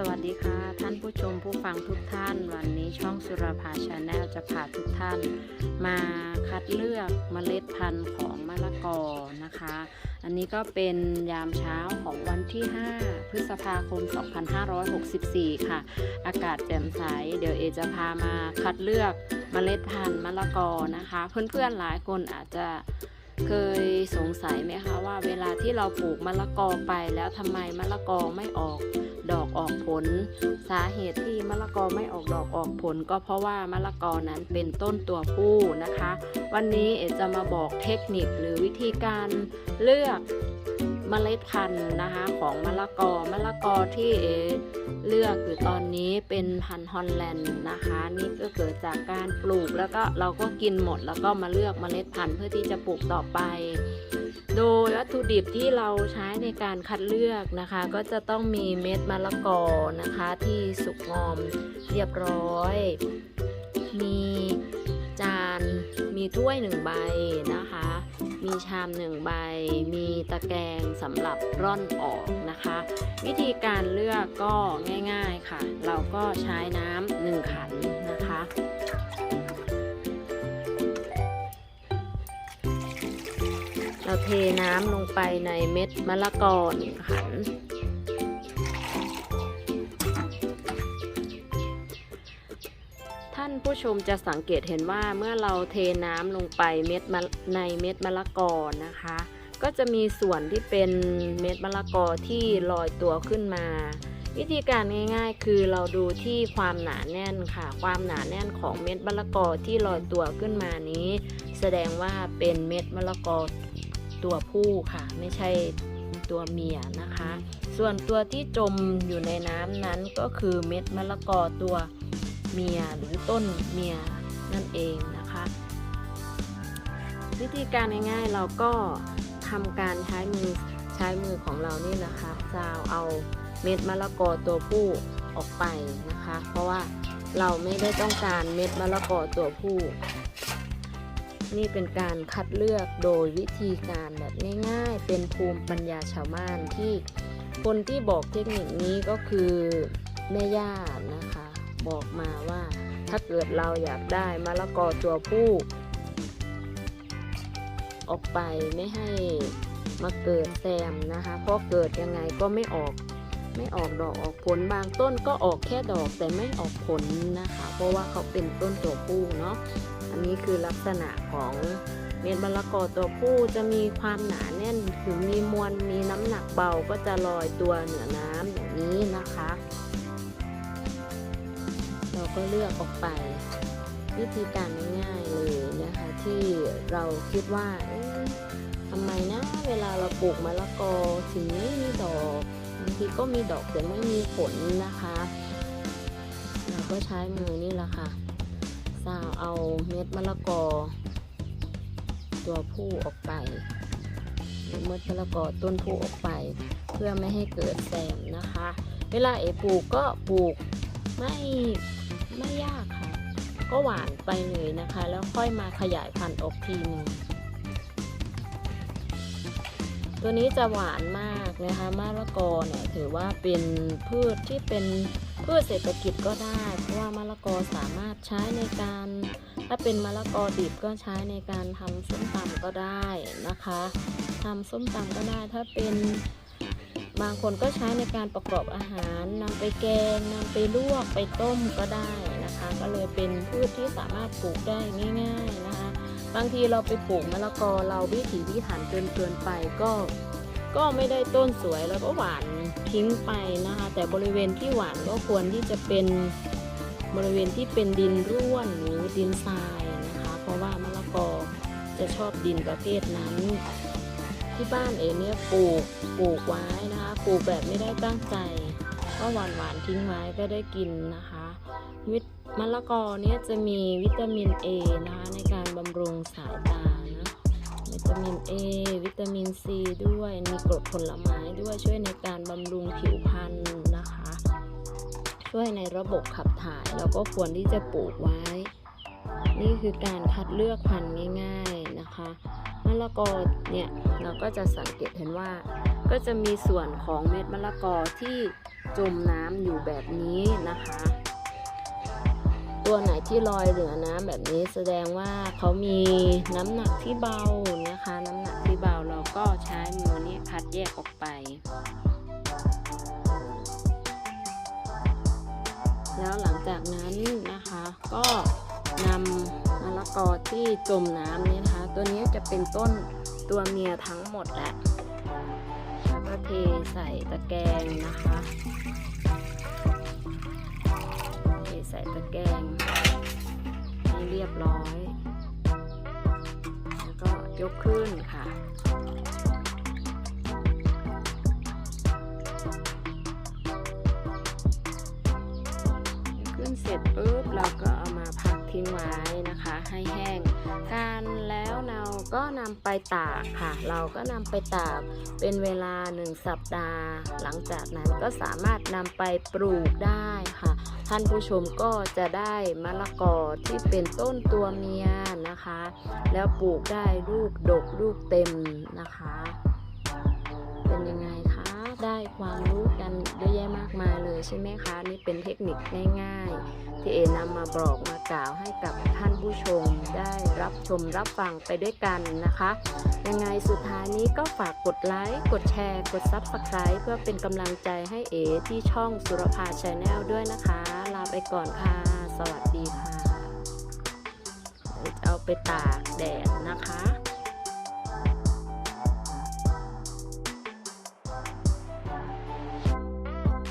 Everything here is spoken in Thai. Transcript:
สวัสดีค่ะ ท่านผู้ชมผู้ฟังทุกท่าน วันนี้ช่องสุรภาชาแนลจะพาทุกท่าน มาคัดเลือกเมล็ดพันธุ์ของมะละกอนะคะ อันนี้ก็เป็นยามเช้าของวันที่ 5 พฤษภาคม 2564 ค่ะ อากาศแจ่มใส เดี๋ยวเอจะพามาคัดเลือกเมล็ดพันธุ์มะละกอนะคะ เพื่อนๆหลายคนอาจจะเคยสงสัยไหมคะ เวลาที่เราปลูกมะละกอไปแล้วทำไมมะละกอไม่ออกดอกออกผล สาเหตุที่มะละกอไม่ออกดอกออกผล ก็เพราะว่ามะละกอนั้นเป็นต้นตัวผู้นะคะ วันนี้เอจะมาบอกเทคนิคหรือวิธีการเลือกเมล็ดพันธุ์นะคะของมะละกอมะละกอที่เอเลือกอยู่ตอนนี้เป็นพันธุ์ฮอลแลนด์นะคะ นี่ก็เกิดจากการปลูกแล้วก็เราก็กินหมดแล้วก็มาเลือกเมล็ดพันธุ์เพื่อที่จะปลูกต่อไป โดยวัตถุดิบที่เราใช้ในการคัดเลือกนะคะ ก็จะต้องมีเม็ดมะละกอนะคะที่สุกงอมเรียบร้อย มีจานมีถ้วยหนึ่งใบนะคะ มีชามหนึ่งใบ มีตะแกรงสำหรับร่อนออกนะคะ วิธีการเลือกก็ง่ายๆค่ะ เราก็ใช้น้ำหนึ่งขันนะคะ เราเทน้ำลงไปในเม็ดมะละกอหนึ่งขัน ท่านผู้ชมจะสังเกตเห็นว่าเมื่อเราเทน้ำลงไปเม็ดในเม็ดมะละกอนะคะ ก็จะมีส่วนที่เป็นเม็ดมะละกอที่ลอยตัวขึ้นมา วิธีการง่าย ๆ คือเราดูที่ความหนาแน่นค่ะ ความหนาแน่นของเม็ดมะละกอที่ลอยตัวขึ้นมานี้ แสดงว่าเป็นเม็ดมะละกอ ตัวผู้ค่ะ ไม่ใช่ตัวเมียนะคะ ส่วนตัวที่จมอยู่ในน้ำนั้นก็คือเม็ดมะละกอตัวเมียหรือต้นเมียนั่นเองนะคะ วิธีการง่ายๆเราก็ทำการใช้มือใช้มือของเรานี่นะคะจาเอาเม็ดมะละกอตัวผู้ออกไปนะคะ เพราะว่าเราไม่ได้ต้องการเม็ดมะละกอตัวผู้ นี่เป็นการคัดเลือกโดยวิธีการแบบง่ายๆ เป็นภูมิปัญญาชาวบ้านที่คนที่บอกเทคนิคนี้ก็คือแม่ย่านะคะ บอกมาว่าถ้าเกิดเราอยากได้มะละกอตัวผู้ ออกไปไม่ให้มาเกิดแซมนะคะ เพราะเกิดยังไงก็ไม่ออกไม่ออกดอกออกผลบางต้นก็ออกแค่ดอกแต่ไม่ออกผลนะคะ เพราะว่าเขาเป็นต้นตัวผู้เนาะ อันนี้คือลักษณะของเม็ดมะละกอตัวผู้จะมีความหนาแน่นถึงมีมวลมีน้ำหนักเบาก็จะลอยตัวเหนือน้ำอย่างนี้นะคะ เราก็เลือกออกไป วิธีการง่ายๆเลยนะคะที่เราคิดว่าทำไมนะเวลาเราปลูกมะละกอถึงไม่มีดอกบางทีก็มีดอกแต่ไม่มีผลนะคะ เราก็ใช้มือนี่แหละค่ะ ซาวเอาเม็ดมะละกอ ตัวผู้ออกไปเม็ดมะละกอต้นผู้ออกไป เพื่อไม่ให้เกิดแซมนะคะ เวลาเอปลูกก็ปลูกไม่ไม่ยากค่ะ ก็หวานไปเลยนะคะ แล้วค่อยมาขยายพันธุ์ออกทีหนึงตัวนี้จะหวานมากนะคะมะละกอเนี่ยถือว่าเป็นพืชที่เป็น พืชเศรษฐกิจก็ได้เพราะว่ามะละกอสามารถใช้ในการ ถ้าเป็นมะละกอดิบก็ใช้ในการทำส้มตำก็ได้นะคะทำส้มตำก็ได้ถ้าเป็นบางคนก็ใช้ในการประกอบอาหารนำไปแกงนำไปลวกไปต้มก็ได้นะคะ ก็เลยเป็นพืชที่สามารถปลูกได้ง่าย ๆนะคะ บางทีเราไปปลูกมะละกอเราวิถีพิถันเกินเกินไปก็ ก็ไม่ได้ต้นสวยแล้วก็หวานทิ้งไปนะคะ แต่บริเวณที่หวานก็ควรที่จะเป็นบริเวณที่เป็นดินร่วนหรือดินทรายนะคะ เพราะว่ามะละกอจะชอบดินประเภทนั้น ที่บ้านเองเนี่ยปลูกปลูกไว้นะคะปลูกแบบไม่ได้ตั้งใจก็หวานหวานทิ้งไว้ก็ได้กินนะคะวิตมะละกอเนี่ยจะมีวิตามิน A นะคะในการบำรุงสายตา มิน A วิตามิน C ด้วย มีกรดผลไม้ด้วยช่วยในการบำรุงผิวพรรณนะคะ ช่วยในระบบขับถ่ายแล้วก็ควรที่จะปลูกไว้ นี่คือการคัดเลือกพันธุ์ง่ายๆนะคะมะละกอเนี่ยเราก็จะสังเกตเห็นว่า ก็จะมีส่วนของเม็ดมะละกอที่จมน้ำอยู่แบบนี้นะคะ ตัวไหนที่ลอยเหนือน้ำแบบนี้แสดงว่าเขามีน้ำหนักที่เบานะคะ น้ำหนักที่เบาเราก็ใช้มือนี้คัดแยกออกไป แล้วหลังจากนั้นนะคะก็นำมะละกอที่จมน้ำนี้นะคะ ตัวนี้จะเป็นต้นตัวเมียทั้งหมดแหละแล้วก็เทใส่ตะแกรงนะคะเทใส่ตะแกรง รียบร้อย แล้วก็ยกขึ้นค่ะ ขึ้นเสร็จปุ๊บเราก็เอามาพักทิ้งไว้นะคะ ให้แห้ง การแล้วเราก็นำไปตากค่ะ เราก็นำไปตากเป็นเวลาหนึ่งสัปดาห์ หลังจากนั้นก็สามารถนำไปปลูกได้ค่ะ ท่านผู้ชมก็จะได้มะละกอที่เป็นต้นตัวเมียนะคะ แล้วปลูกได้ลูกดกลูกเต็มนะคะ เป็นยังไงคะ ได้ความรู้กันเยอะแยะมากมายเลยใช่ไหมคะ นี่เป็นเทคนิคง่ายๆ ที่เอนำมาบอกมากล่าวให้กับท่านผู้ชม รับชมรับฟังไปด้วยกันนะคะ ยังไงสุดท้ายนี้ก็ฝากกดไลค์ กดแชร์ กดซับสไคร b ์เพื่อเป็นกำลังใจให้เอที่ช่องสุรภาชาแนลด้วยนะคะ ลาไปก่อนค่ะ สวัสดีค่ะ เอาไปตากแดดนะคะ